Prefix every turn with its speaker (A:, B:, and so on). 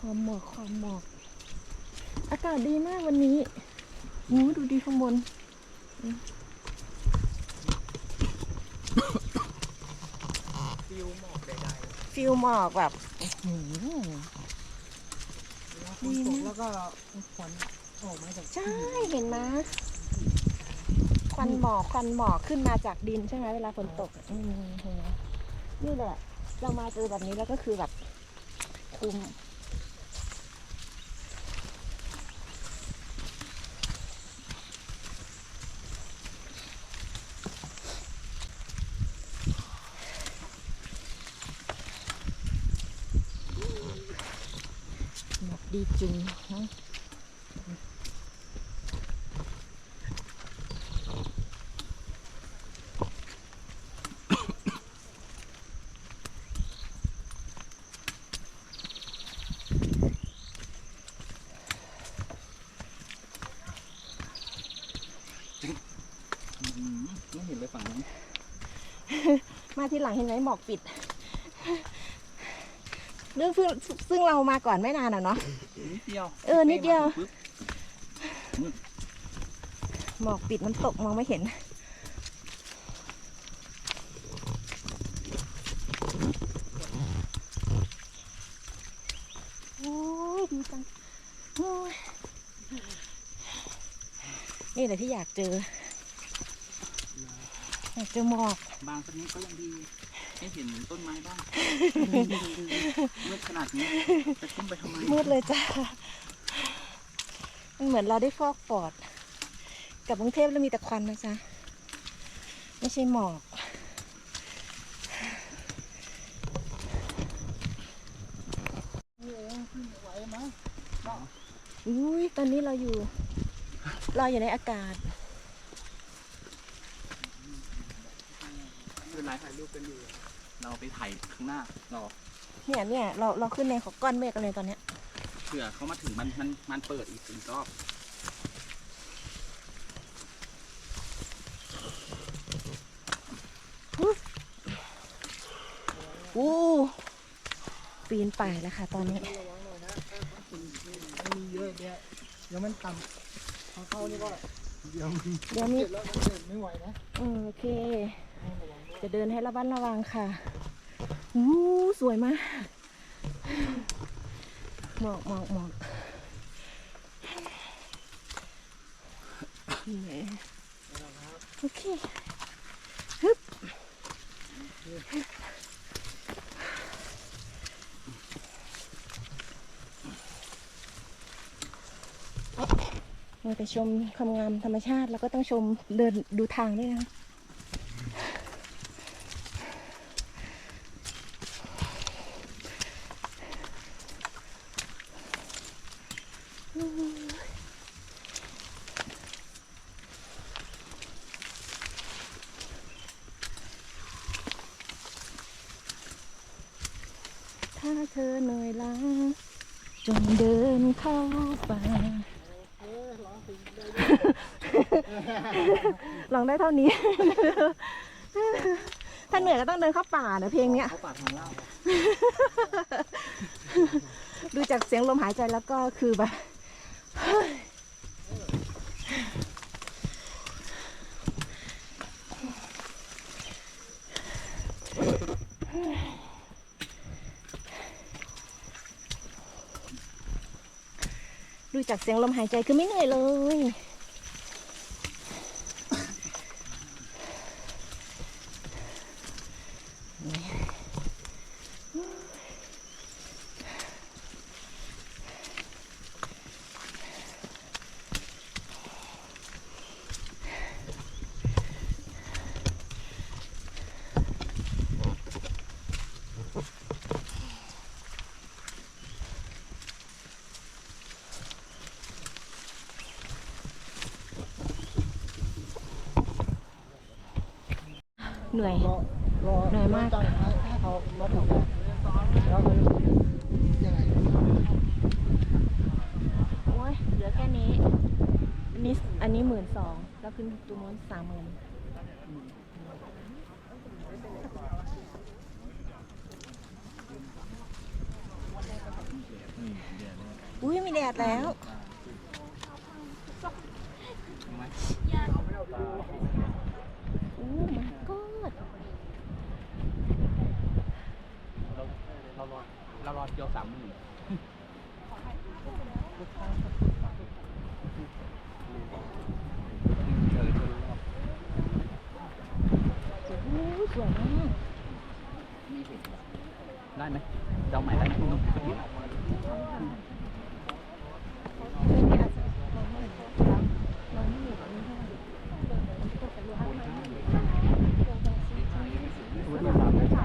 A: ความหมอกความหมอก อากาศดีมากวันนี้โอ้ดูดีข้างบน
B: ฟิวหมอกใด
A: ฟิลหมอกแบบอื้อหือ
B: ๆเวลาฝนตกแล้วก็ควันออกมาจาก
A: ใช่เห็นไหมควันหมอกควันหมอกขึ้นมาจากดินใช่ไหมเวลาฝนตกอืมเห็นไหมนี่แหละ เรามาเจอแบบนี้แล้วก็คือแบบคุ้ม ดีจริงนะ
B: อืมไม่เห็นเลยฝั่งนี้
A: มาทีหลังเห็นไหมหมอกปิด เรื่องซึ่งซึ่งเรามาก่อนไม่นานอะเนาะ
B: นิดเดียว
A: เออนิดเดียว
B: ปุ๊บ
A: หมอกปิดน้ำตกมองไม่เห็น โอ้ยดีจังโอ้ยนี่แหละที่อยากเจอ อยากเจอหมอก
B: บางสักนิดก็ยังดี ให้เห็นต้นไม้บ้างมืดขนาดนี้จะขึ้นไปทำไม
A: มืดเลยจ้ามันเหมือนเราได้ฟอกปอด กับกรุงเทพแล้วมีแต่ควันนะจ๊ะ ไม่ใช่หมอก
B: ไหวไหม
A: อุ้ยตอนนี้เราอยู่ลอยอยู่ในอากาศ
B: เวลาถ่ายรูปกันอยู่ เราไปถ่ายข้างหน้ารอ
A: เนี่ยเนี่ยเราเราขึ้นในของก้อนเมฆกันเลยตอนเนี้ย
B: เผื่อเขามาถึงมันมันมันเปิดอีกอีกรอบ
A: อู้ปีนป่ายแล้วค่ะ ตอนนี้
C: มันมีเยอะเนี่ยเดี๋ยวมันต่ำของเขานี่ก็เดี๋ยวมัน
A: เดี๋ยวมี
C: เสร็จแล้วมันเดินไม่ไหวนะ
A: อืมโอเค จะเดินให้ระมัดระวังค่ะอู้สวยมากหมอกหมอกหมอกโอเคฮึบเราไปชมความงามธรรมชาติแล้วก็ต้องชมเดินดูทางด้วยนะ ถ้า เธอเหนื่อยล้าจงเดินเข้าป่าลองได้เท่านี้ ถ้าเหนื่อยก็ต้องเดินเข้าป่านะเพลงเนี้ย
B: เขาปาดทางเล่า
A: ดูจากเสียงลมหายใจแล้วก็คือแบบ ดูจากเสียงลมหายใจคือไม่เหนื่อยเลย เหนื่อย เหนื่อยมาก
C: เขามาถึงแล้วมันยังไง
A: โอ้ยเหลือแค่นี้ อันนี้อันนี้หมื่นสองแล้วขึ้นตรงนู้นสามหมื่นอุ้ยมีแดดแล้ว
B: ถูกไหม
A: โอ้ my god
B: เรารอเรารอเดียวสามหมื่นเจอเจอรอบ
A: โอ้สวยมาก
B: มีเห็นได้ไหมเดาใหม่ได้ไหมคุณนุ๊ก
A: เรื่องนี้อาจจะมองไม่เห็นมองไม่เห็นนี่ค่ะ